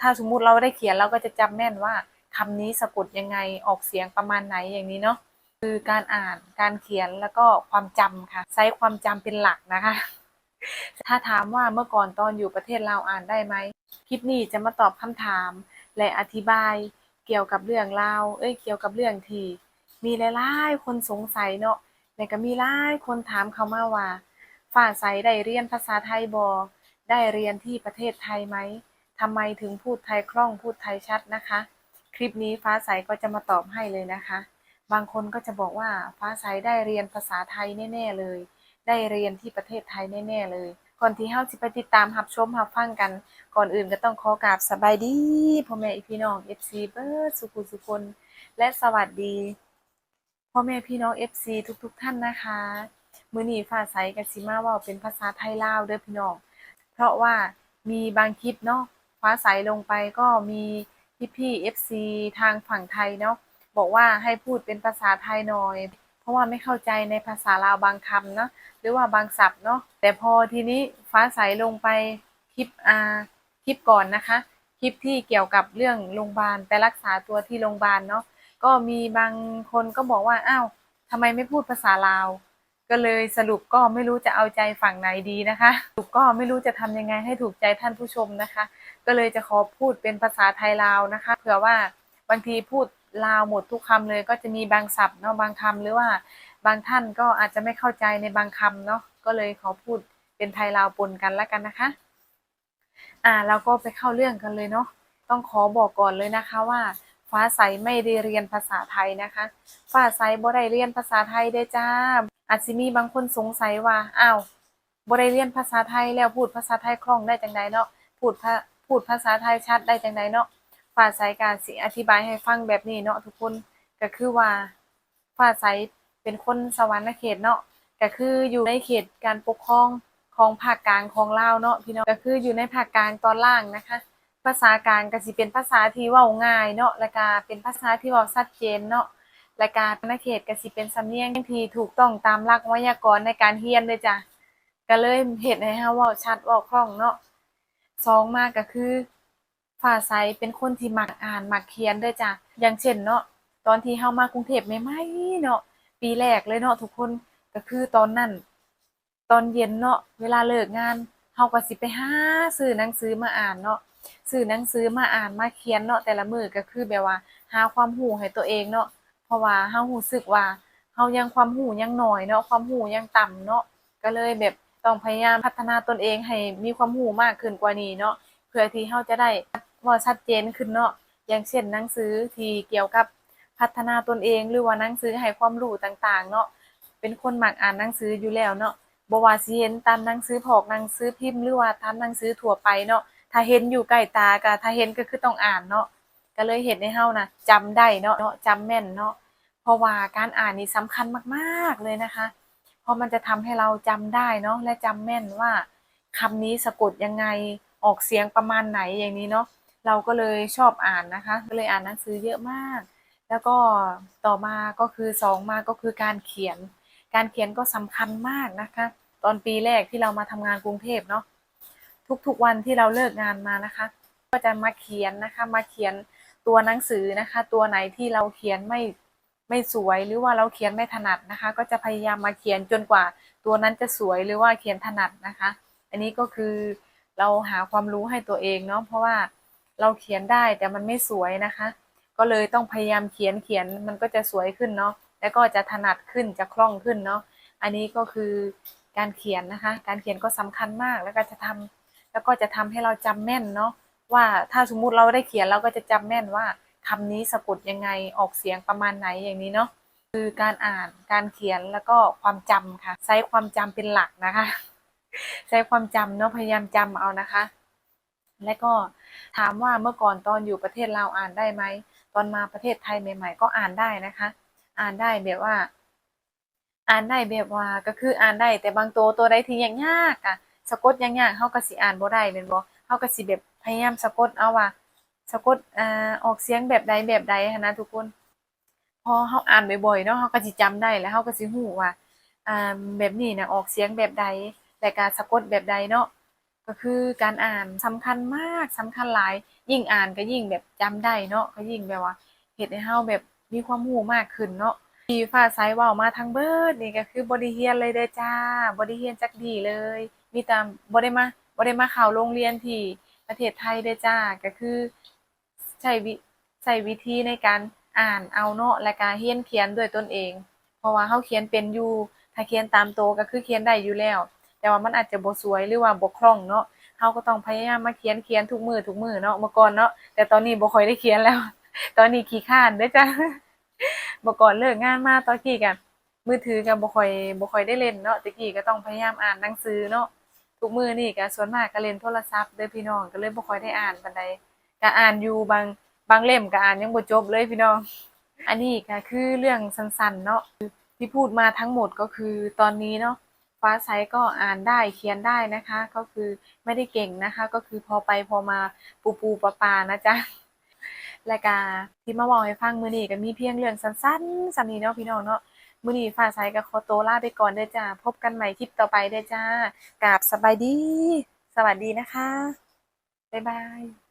ถ้าสมมุติเราได้เขียนเราก็จะจำแม่นว่าคำนี้สะกดยังไงออกเสียงประมาณไหนอย่างนี้เนาะคือการอ่านการเขียนแล้วก็ความจำค่ะ ใช้ความจำเป็นหลักนะคะ ถ้าถามว่าเมื่อก่อนตอนอยู่ประเทศลาอ่านได้ไหมคลิปนี้จะมาตอบคำถาม และอธิบายเกี่ยวกับเรื่องราวเอ้ยเกี่ยวกับเรื่องที่มีหลายๆคนสงสัยเนาะและก็มีหลายคนถามเขามาว่าฝ่าใสได้เรียนภาษาไทยบ่ได้เรียนที่ประเทศไทยไหม ทำไมถึงพูดไทยคล่องพูดไทยชัดนะคะ คลิปนี้ฟ้าใสก็จะมาตอบให้เลยนะคะ บางคนก็จะบอกว่าฟ้าใสได้เรียนภาษาไทยแน่ ๆเลย ได้เรียนที่ประเทศไทยแน่ๆเลย ก่อนที่เฮาสิไปติดตามรับชมรับฟังกัน ก่อนอื่นก็ต้องขอกราบสบายดีพ่อแม่พี่น้อง FC เบิร์ดสุขุสุคนและสวัสดีพ่อแม่พี่น้อง FC ทุกๆทท่านนะคะมื้อนี้ฟ้าใสกับสิมาว้าเป็นภาษาไทยลาวเด้อพี่น้องเพราะว่ามีบางคลิปเนาะ ฟ้าใสลงไปก็มีพี่ๆ FC ทางฝั่งไทยเนาะบอกว่าให้พูดเป็นภาษาไทยหน่อย เพราะว่าไม่เข้าใจในภาษาลาวบางคำเนาะหรือว่าบางศัพท์เนาะแต่พอทีนี้ฟ้าใสลงไปคลิปอาคลิปก่อนนะคะ คลิปที่เกี่ยวกับเรื่องโรงพยาบาลไปรักษาตัวที่โรงพยาบาลเนาะก็มีบางคนก็บอกว่าอ้าวทำไมไม่พูดภาษาลาว ก็เลยสรุปก็ไม่รู้จะเอาใจฝั่งไหนดีนะคะสรุปก็ไม่รู้จะทำยังไงให้ถูกใจท่านผู้ชมนะคะ ก็เลยจะขอพูดเป็นภาษาไทยลาวนะคะ เผื่อว่าบางทีพูดลาวหมดทุกคำเลย ก็จะมีบางศัพท์เนาะบางคำหรือว่าบางท่านก็อาจจะไม่เข้าใจในบางคำเนาะก็เลยขอพูดเป็นไทยลาวปนกันแล้วกันนะคะ อ่าเราก็ไปเข้าเรื่องกันเลยเนาะต้องขอบอกก่อนเลยนะคะว่า ฟ้าใสไม่ได้เรียนภาษาไทยนะคะ ฟ้าใสบ่ได้เรียนภาษาไทยได้จ้า อาจสิมีบางคนสงสัยว่าอ้าวบ่ได้เรียนภาษาไทยแล้วพูดภาษาไทยคล่องได้จังไดเนาะพูดพูดภาษาไทยชัดได้จังไดเนาะฟ้าใสกาสิอธิบายให้ฟังแบบนี้เนาะทุกคนก็คือว่าฟ้าใสเป็นคนสวรรณเขตเนาะก็คืออยู่ในเขตการปกครองของภาคกลางของลาวเนาะพี่น้องก็คืออยู่ในภาคกลางตอนล่างนะคะ ภาษากลางก็สิเป็นภาษาที่เว้าง่ายเนาะและก็เป็นภาษาที่เว้าชัดเจนเนาะ และการณเขตก็สิเป็นสำเนียงที่ถูกต้องตามหลักไวยากรณ์ในการเรียนเลยจ้ะก็เลยเฮ็ดให้เฮาเว้าชัดเว้าคล่องเนาะสองมากก็คือฝ่าใสเป็นคนที่มักอ่านมักเขียนเด้อจ้ะอย่างเช่นเนาะตอนที่เฮามากรุงเทพใหม่ๆเนาะปีแรกเลยเนาะทุกคนก็คือตอนนั้น ตอนเย็นเนาะเวลาเลิกงานเฮาก็สิไปหาซื้อหนังสือมาอ่านเนาะซื้อหนังสือมาอ่านมาเขียนเนาะแต่ละมือก็คือแบบว่า หาความรู้ให้ตัวเองเนาะ เพราะว่าเฮารู้สึกว่าเฮายังความรู้ยังน้อยเนาะความรู้ยังต่ำเนาะก็เลยแบบต้องพยายามพัฒนาตนเองให้มีความรู้มากขึ้นกว่านี้เนาะเพื่อที่เฮาจะได้ว่าชัดเจนขึ้นเนาะอย่างเช่นหนังสือที่เกี่ยวกับพัฒนาตนเอง หรือว่าหนังสือให้ความรู้ต่างๆ เนาะเป็นคนมักอ่านหนังสืออยู่แล้วเนาะบ่ว่าสิเห็นตามหนังสือพอกหนังสือพิมพ์หรือว่าตามหนังสือทั่วไปเนาะถ้าเห็นอยู่ใกล้ตาก็ถ้าเห็นก็คือต้องอ่านเนาะ ก็เลยเฮ็ดให้เฮานะจำได้เนาะเนาะจำแม่นเนาะเพราะว่าการอ่านนี่สำคัญมากๆเลยนะคะ เพราะมันจะทำให้เราจำได้เนาะและจำแม่นว่าคำนี้สะกดยังไงออกเสียงประมาณไหนอย่างนี้เนาะเราก็เลยชอบอ่านนะคะ ก็เลยอ่านหนังสือเยอะมาก แล้วก็ต่อมาก็คือสองมาก็คือการเขียน การเขียนก็สำคัญมากนะคะ ตอนปีแรกที่เรามาทำงานกรุงเทพเนาะทุกๆวันที่เราเลิกงานมานะคะ ก็จะมาเขียนนะคะมาเขียน ตัวหนังสือนะคะ ตัวไหนที่เราเขียนไม่ไม่สวยหรือว่าเราเขียนไม่ถนัดนะคะ ก็จะพยายามมาเขียนจนกว่า ตัวนั้นจะสวยหรือว่าเขียนถนัดนะคะ อันนี้ก็คือเราหาความรู้ให้ตัวเองเนาะเพราะว่าเราเขียนได้แต่มันไม่สวยนะคะ ก็เลยต้องพยายามเขียนเขียนมันก็จะสวยขึ้นเนาะแล้วก็จะถนัดขึ้นจะคล่องขึ้นเนาะอันนี้ก็คือการเขียนนะคะ การเขียนก็สำคัญมากแล้วก็จะทำแล้วก็จะทำให้เราจำแม่นเนาะ ว่าถ้าสมมุติเราได้เขียนเราก็จะจำแม่นว่าคำนี้สะกดยังไงออกเสียงประมาณไหนอย่างนี้เนาะคือการอ่านการเขียนแล้วก็ความจำค่ะ ใช้ความจำเป็นหลักนะคะ ใช้ความจำเนาะพยายามจำเอานะคะ และก็ถามว่าเมื่อก่อนตอนอยู่ประเทศลาวอ่านได้ไหมตอนมาประเทศไทยใหม่ ๆ ก็อ่านได้นะคะ อ่านได้แบบว่า อ่านได้แบบว่าก็คืออ่านได้แต่บางตัวตัวใดที่ยากๆอะสะกดยากๆเฮาก็สิอ่านบ่ได้แม่นบ่เฮาก็สิแบบ พยายามสะกดเอาว่าสะกดอ่าออกเสียงแบบใดแบบใดนะทุกคนพอเฮาอ่านบ่อยๆเนาะเฮาก็สิจำได้แล้วเฮาก็สิฮู้ว่าอ่าแบบนี้นะออกเสียงแบบใดและการสะกดแบบใดเนาะก็คือการอ่านสำคัญมากสำคัญหลาย ยิ่งอ่านก็ยิ่งแบบจำได้เนาะก็ยิ่งแบบว่าเฮ็ดให้เฮาแบบมีความรู้มากขึ้นเนาะที่ฟ้าใสเว้ามาทั้งเบิร์ดนี่ก็คือบ่ได้เรียนเลยเด้อจ้าบ่ได้เรียนจักดีเลย มีแต่บ่ได้มาบ่ได้มาข้าวโรงเรียนที่ ประเทศไทยเด้จ้าก็คือใช้วิใช้วิธีในการอ่านเอาเนาะและการเรียนเขียนด้วยตนเอง เพราะว่าเฮาเขียนเป็นอยู่ถ้าเขียนตามโตก็คือเขียนได้อยู่แล้ว แต่ว่ามันอาจจะบ่สวยหรือว่าบ่คล่องเนาะเฮาก็ต้องพยายามมาเขียนเขียนทุกมือทุกมือเนาะเมื่อก่อนเนาะแต่ตอนนี้บ่ค่อยได้เขียนแล้ว ตอนนี้ขี้คร้านเด้อจ้ะเมื่อก่อนเลิกงานมาตอนกี้ก็มือถือก็บ่ค่อยบ่ค่อยได้เล่นเนาะตะกี้ก็ต้องพยายามอ่านหนังสือเนาะ ทุกมือนี่ก็ส่วนมากก็เล่นโทรศัพท์เด้อพี่น้องก็เลยบ่ค่อยได้อ่านปานใดก็อ่านอยู่บางบางเล่มก็อ่านยังบ่จบเลยพี่น้อง อันนี้ก็คือเรื่องสั้นๆเนาะที่พูดมาทั้งหมดก็คือตอนนี้เนาะฟ้าใสก็อ่านได้เขียนได้นะคะ ก็คือไม่ได้เก่งนะคะ ก็คือพอไปพอมาปูปูปลาปานะจ๊ะและการที่มาบอกให้ฟังมือนี้ก็มีเพียงเรื่องสั้นๆสำนี้เนาะพี่น้องเนาะ มื้อนี้ฟ้าใสก็ขอตัวลาไปก่อนเด้อจ้า พบกันใหม่คลิปต่อไปเด้อจ้ากราบสบายดี สวัสดีนะคะ บ๊ายบาย